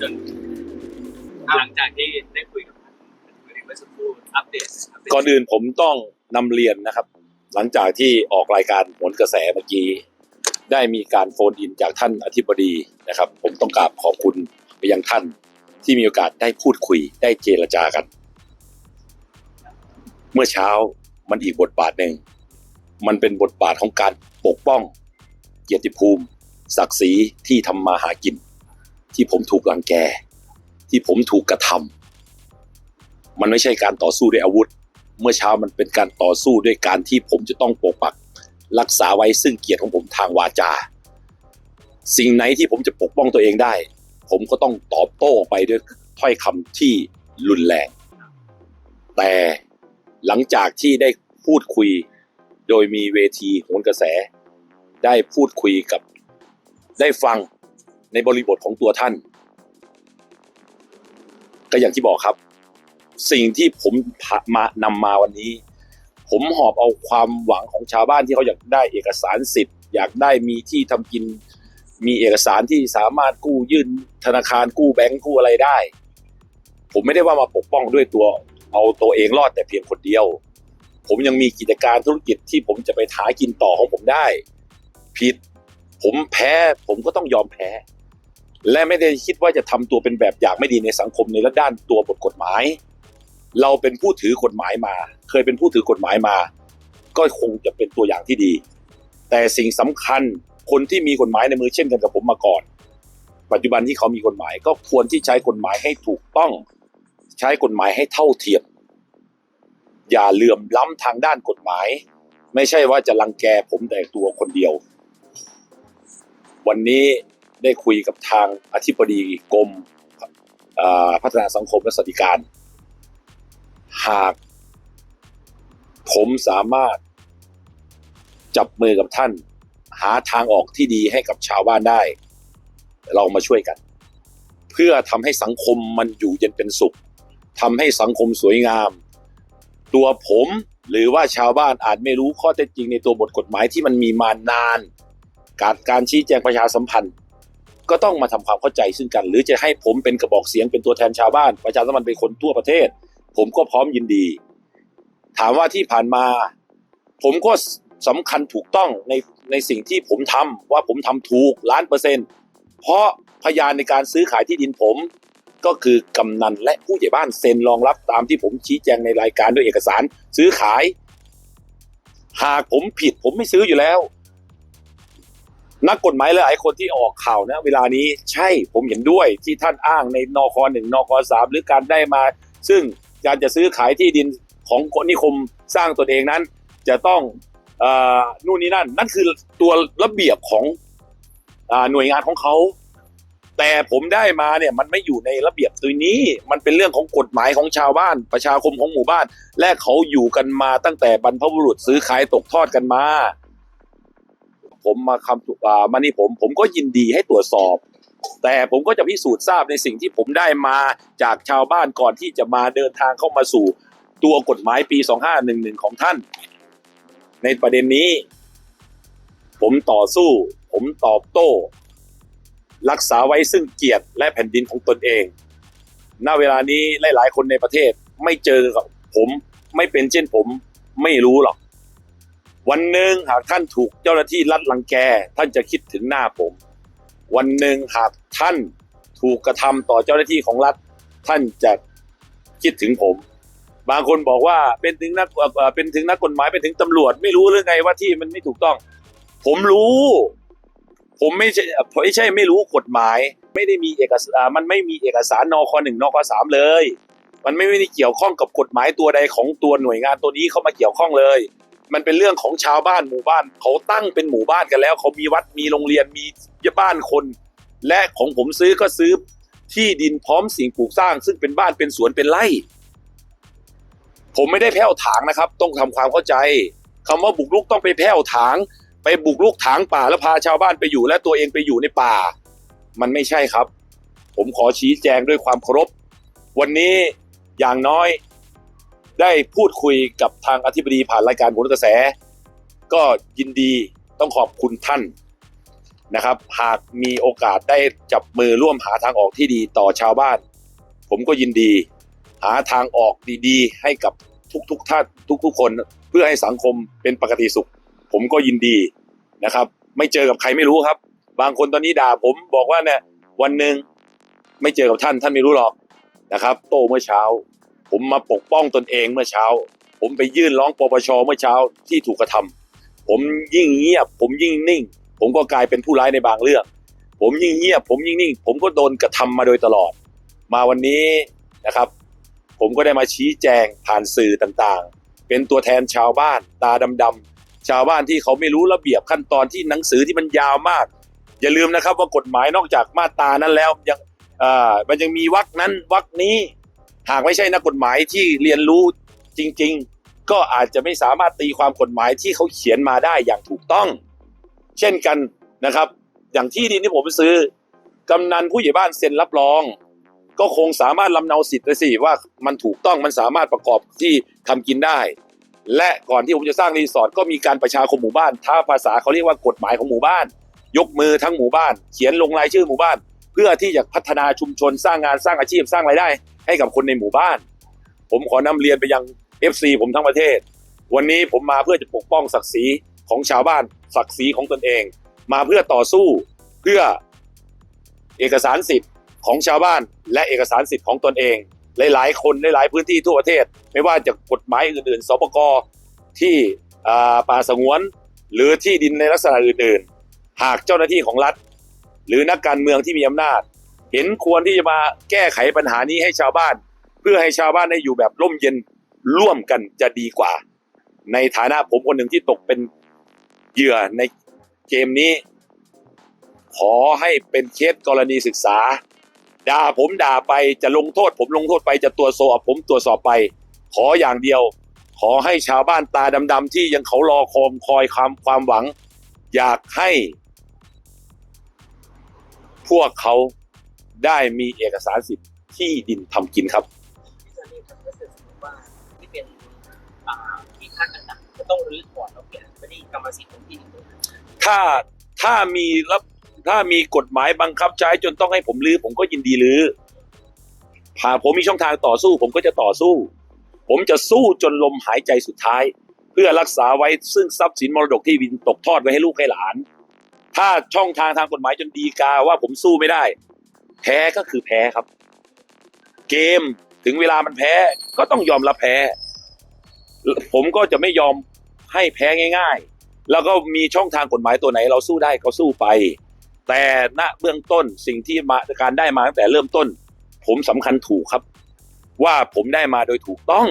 จนหลังจากที่ได้คุยกับท่านเมื่อสักครู่อัปเดตอัปเดตก่อนอื่นผมต้องนำเรียนนะครับ หลังจากที่ออกรายการผลกระแสเมื่อกี้ ได้มีการโฟนอินจากท่านอธิบดีนะครับ ผมต้องกราบขอบคุณไปยังท่านที่มีโอกาสได้พูดคุยได้เจรจากัน เมื่อเช้ามันอีกบทบาทหนึ่ง มันเป็นบทบาทของการปกป้อง เกียรติภูมิ ศักดิ์ศรีที่ทำมาหากิน ที่ผมถูกรังแก ที่ผมถูกกระทำมันไม่ใช่การต่อสู้ด้วยอาวุธ เมื่อเช้ามันเป็นการต่อสู้ด้วยการที่ผมจะต้องปกปัก รักษาไว้ซึ่งเกียรติของผมทางวาจา สิ่งไหนที่ผมจะปกป้องตัวเองได้ ผมก็ต้องตอบโต้ไปด้วยถ้อยคำที่รุนแรง แต่หลังจากที่ได้พูดคุยโดยมีเวทีโหนกระแส ได้พูดคุยกับได้ฟัง ในบริบทของตัวท่าน ก็อย่างที่บอกครับ สิ่งที่ผมมานำมาวันนี้ ผมหอบเอาความหวังของชาวบ้านที่เขาอยากได้เอกสารสิทธิ์ อยากได้มีที่ทำกิน มีเอกสารที่สามารถกู้ยื่นธนาคารกู้แบงก์กู้อะไรได้ ผมไม่ได้ว่ามาปกป้องด้วยตัว เอาตัวเองรอดแต่เพียงคนเดียว ผมยังมีกิจการธุรกิจที่ผมจะไปหากินต่อของผมได้ผิดผมแพ้ผมก็ต้องยอมแพ้ และไม่ได้คิดว่าจะทำตัวเป็นแบบอย่างไม่ดีในสังคมในด้านตัวบทกฎหมาย เราเป็นผู้ถือกฎหมายมา เคยเป็นผู้ถือกฎหมายมา ก็คงจะเป็นตัวอย่างที่ดี แต่สิ่งสำคัญคนที่มีกฎหมายในมือเช่นกันกับผมมาก่อน ปัจจุบันที่เขามีกฎหมาย ก็ควรที่ใช้กฎหมายให้ถูกต้อง ใช้กฎหมายให้เท่าเทียม อย่าเหลื่อมล้ำทางด้านกฎหมาย ไม่ใช่ว่าจะรังแกผมแต่ตัวคนเดียว วันนี้ ได้คุยกับทางอธิบดีกรมพัฒนาสังคมและสวัสดิการ หากผมสามารถจับมือกับท่าน หาทางออกที่ดีให้กับชาวบ้านได้ เรามาช่วยกัน เพื่อทำให้สังคมมันอยู่เย็นเป็นสุขทำให้สังคมสวยงาม ตัวผมหรือว่าชาวบ้านอาจไม่รู้ข้อเท็จจริงในตัวบทกฎหมายที่มันมีมานาน การการชี้แจงประชาสัมพันธ์ ก็ต้องมาทำความเข้าใจซึ่งกัน หรือจะให้ผมเป็นกระบอกเสียงเป็นตัวแทนชาวบ้าน ประชาสัมพันธ์เป็นคนทั่วประเทศ ผมก็พร้อมยินดี ถามว่าที่ผ่านมา ผมก็สำคัญถูกต้องในในสิ่งที่ผมทำว่าผมทำถูกล้านเปอร์เซ็นต์เพราะพยานในการซื้อขายที่ดินผม ก็คือกำนันและผู้ใหญ่บ้านเซ็นรองรับตามที่ผมชี้แจงในรายการด้วยเอกสารซื้อขาย หากผมผิดผมไม่ซื้ออยู่แล้ว นักกฎหมายหลายคนที่ออกข่าวนะเวลานี้ใช่ผมเห็นด้วยที่ท่านอ้างในนคหนึ่งนคสามหรือการได้มา ซึ่งการจะซื้อขายที่ดินของคนนิคมสร้างตนเองนั้น จะต้องอนู่นนี่นั่น นั่นคือตัวระเบียบของอหน่วยงานของเขา แต่ผมได้มาเนี่ยมันไม่อยู่ในระเบียบตัวนี้ มันเป็นเรื่องของกฎหมายของชาวบ้าน ประชาคมของหมู่บ้าน และเขาอยู่กันมาตั้งแต่บรรพบุรุษซื้อขายตกทอดกันมา ผมมาคำอ่ามานี่ผมผมก็ยินดีให้ตรวจสอบ แต่ผมก็จะพิสูจน์ทราบในสิ่งที่ผมได้มาจากชาวบ้านก่อนที่จะมาเดินทางเข้ามาสู่ตัวกฎหมายปี 2511 ของท่าน ในประเด็นนี้ ผมต่อสู้ ผมตอบโต้ รักษาไว้ซึ่งเกียรติและแผ่นดินของตนเอง ณ เวลานี้หลาย ๆ คนในประเทศไม่เจอกับผมไม่เป็นเช่นผมไม่รู้หรอก วันหนึ่งหากท่านถูกเจ้าหน้าที่รัดรังแก ท่านจะคิดถึงหน้าผม วันหนึ่งหากท่านถูกกระทำต่อเจ้าหน้าที่ของรัฐ ท่านจะคิดถึงผม บางคนบอกว่าเป็นถึงนักเอ่อเป็นถึงนักกฎหมายเป็นถึงตำรวจ ไม่รู้หรือไงว่าที่มันไม่ถูกต้อง ผมรู้ ผมไม่ใช่ไม่ใช่ไม่รู้กฎหมาย ไม่ได้มีเอกสารมันไม่มีเอกสารนคหนึ่งนคสามเลย มันไม่ได้เกี่ยวข้องกับกฎหมายตัวใดของตัวหน่วยงานตัวนี้เข้ามาเกี่ยวข้องเลย มันเป็นเรื่องของชาวบ้านหมู่บ้าน เขาตั้งเป็นหมู่บ้านกันแล้ว เขามีวัดมีโรงเรียนมีบ้านคน และของผมซื้อก็ซื้อที่ดินพร้อมสิ่งปลูกสร้าง ซึ่งเป็นบ้านเป็นสวนเป็นไร่ ผมไม่ได้แผ่วถางนะครับ ต้องทำความเข้าใจคำว่าบุกรุกต้องไปแผ่วถาง ไปบุกรุกถางป่าแล้วพาชาวบ้านไปอยู่ และตัวเองไปอยู่ในป่า มันไม่ใช่ครับ ผมขอชี้แจงด้วยความเคารพวันนี้อย่างน้อย ได้พูดคุยกับทางอธิบดีผ่านรายการผลกระแส ก็ยินดีต้องขอบคุณท่านนะครับ หากมีโอกาสได้จับมือร่วมหาทางออกที่ดีต่อชาวบ้าน ผมก็ยินดี หาทางออกดีๆ ให้กับทุกๆท่านทุกๆคนเพื่อให้สังคมเป็นปกติสุข ผมก็ยินดีนะครับ ไม่เจอกับใครไม่รู้ครับ บางคนตอนนี้ด่าผมบอกว่าเนี่ยวันหนึ่งไม่เจอกับท่านท่านไม่รู้หรอกนะครับ โตเมื่อเช้า ผมมาปกป้องตนเองเมื่อเช้า ผมไปยื่นร้องปปชเมื่อเช้าที่ถูกกระทำผมยิ่งเงียบ ผมยิ่งนิ่ง ผมก็กลายเป็นผู้ร้ายในบางเรื่อง ผมยิ่งเงียบ ผมยิ่งนิ่ง ผมก็โดนกระทำมาโดยตลอด มาวันนี้นะครับ ผมก็ได้มาชี้แจงผ่านสื่อต่างๆ เป็นตัวแทนชาวบ้าน ตาดำๆชาวบ้านที่เขาไม่รู้ระเบียบขั้นตอนที่หนังสือที่มันยาวมาก อย่าลืมนะครับว่ากฎหมายนอกจากมาตรานั้นแล้วยังมันยังมีวรรคนั้นวรรคนี้ หากไม่ใช่นักกฎหมายที่เรียนรู้จริง ๆ ก็อาจจะไม่สามารถตีความกฎหมายที่เขาเขียนมาได้อย่างถูกต้อง เช่นกันนะครับ อย่างที่ดินที่ผมซื้อกำนันผู้ใหญ่บ้านเซ็นรับรอง ก็คงสามารถลำเนาสิทธิ์ได้สิว่ามันถูกต้องมันสามารถประกอบที่ทำกินได้ และก่อนที่ผมจะสร้างรีสอร์ทก็มีการประชาคมหมู่บ้าน ถ้าภาษาเขาเรียกว่ากฎหมายของหมู่บ้าน ยกมือทั้งหมู่บ้าน เขียนลงรายชื่อหมู่บ้าน เพื่อที่จะพัฒนาชุมชนสร้างงานสร้างอาชีพสร้างรายได้ ให้กับคนในหมู่บ้าน ผมขอนำเรียนไปยัง FC ผมทั้งประเทศ วันนี้ผมมาเพื่อจะปกป้องศักดิ์ศรีของชาวบ้าน ศักดิ์ศรีของตนเอง มาเพื่อต่อสู้เพื่อเอกสารสิทธิ์ของชาวบ้าน และเอกสารสิทธิ์ของตนเอง หลาย ๆ คนหลาย ๆ พื้นที่ทั่วประเทศ ไม่ว่าจะกฎหมายอื่น ๆ สปกที่ป่าสงวน หรือที่ดินในลักษณะอื่น ๆ หากเจ้าหน้าที่ของรัฐ หรือนักการเมืองที่มีอำนาจ เห็นควรที่จะมาแก้ไขปัญหานี้ให้ชาวบ้าน เพื่อให้ชาวบ้านได้อยู่แบบร่มเย็นร่วมกันจะดีกว่า ในฐานะผมคนหนึ่งที่ตกเป็นเหยื่อในเกมนี้ ขอให้เป็นเคสกรณีศึกษาด่าผมด่าไปจะลงโทษ ผมลงโทษไปจะตรวจสอบผมตรวจสอบไป ขออย่างเดียว ขอให้ชาวบ้านตาดำๆที่ยังเขารอคอมคอยความความหวัง อยากให้ วกเขาได้มีเอกสารสิทธิ์ที่ดินทำกินครับที่จะเรียกครับก็คือสมมติว่าที่เป็นอ่าที่ท่ากันดักก็ต้องรื้อถอนแล้วเปลี่ยนไม่ได้กรรมสิทธิ์ของที่ดินตรงนั้นถ้าถ้ามีรับถ้ามีกฎหมายบังคับใช้จนต้องให้ผมรื้อผมก็ยินดีรื้อหากผมมีช่องทางต่อสู้ ผมก็จะต่อสู้ ผมจะสู้จนลมหายใจสุดท้าย เพื่อรักษาไว้ซึ่งทรัพย์สินมรดกที่วินตกทอดไว้ให้ลูกให้หลาน ถ้าช่องทางทางกฎหมายจนดีกาว่าผมสู้ไม่ได้ แพ้ก็คือแพ้ครับ เกมถึงเวลามันแพ้ก็ต้องยอมรับแพ้ ผมก็จะไม่ยอมให้แพ้ง่าย ๆ แล้วก็มีช่องทางกฎหมายตัวไหน เราสู้ได้ก็สู้ไป แต่ณเบื้องต้นสิ่งที่มาการได้มาตั้งแต่เริ่มต้น ผมสำคัญถูกครับ ว่าผมได้มาโดยถูกต้อง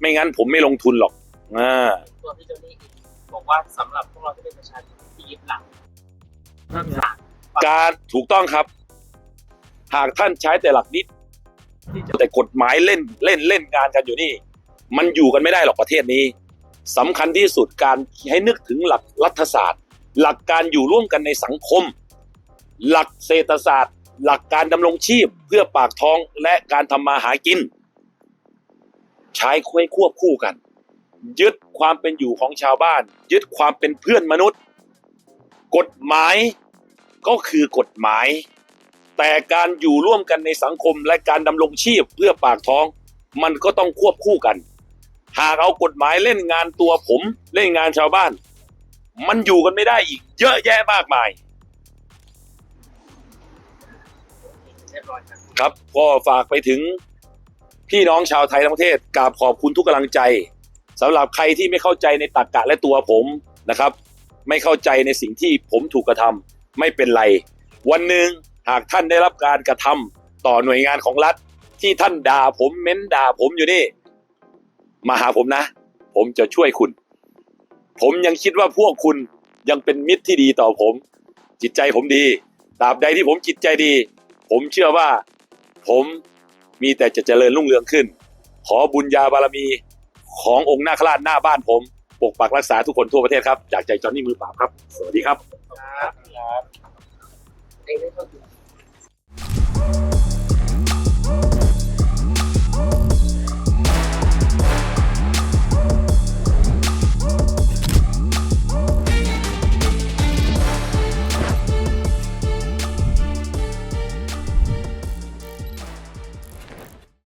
ไม่งั้นผมไม่ลงทุนหรอกอ่า ตัวพี่เจ้าหนี้เองบอกว่าสำหรับพวกเราที่เป็นประชาชนที่ยึดหลักเริ่มจากการถูกต้องครับ หากท่านใช้แต่หลักนิดแต่กฎหมายเล่นเล่นเล่นงานกันอยู่นี่ มันอยู่กันไม่ได้หรอกประเทศนี้สำคัญที่สุดการให้นึกถึงหลักรัฐศาสตร์ หลักการอยู่ร่วมกันในสังคม หลักเศรษฐศาสตร์ หลักการดำรงชีพเพื่อปากท้องและการทำมาหากิน ใช้ควบควบคู่กัน ยึดความเป็นอยู่ของชาวบ้าน ยึดความเป็นเพื่อนมนุษย์ กฎหมายก็คือกฎหมาย แต่การอยู่ร่วมกันในสังคมและการดำรงชีพเพื่อปากท้อง มันก็ต้องควบคู่กัน หากเอากฎหมายเล่นงานตัวผมเล่นงานชาวบ้าน มันอยู่กันไม่ได้อีกเยอะแยะมากมายครับครับก็ฝากไปถึงพี่น้องชาวไทยทั้งประเทศกราบขอบคุณทุกกำลังใจ สำหรับใครที่ไม่เข้าใจในตรรกะและตัวผมนะครับ ไม่เข้าใจในสิ่งที่ผมถูกกระทำไม่เป็นไร วันหนึ่งหากท่านได้รับการกระทำต่อหน่วยงานของรัฐ ที่ท่านด่าผมเม้นด่าผมอยู่นี่ มาหาผมนะ ผมจะช่วยคุณ ผมยังคิดว่าพวกคุณยังเป็นมิตรที่ดีต่อผม จิตใจผมดีตราบใดที่ผมจิตใจดี ผมเชื่อว่าผมมีแต่จะเจริญรุ่งเรืองขึ้น ขอบุญญาบารมี ขององค์นาคราชหน้าบ้านผม ปกปักรักษาทุกคนทั่วประเทศครับ จากใจจอห์นนี่มือปล่าบครับ สวัสดีครับ ครับ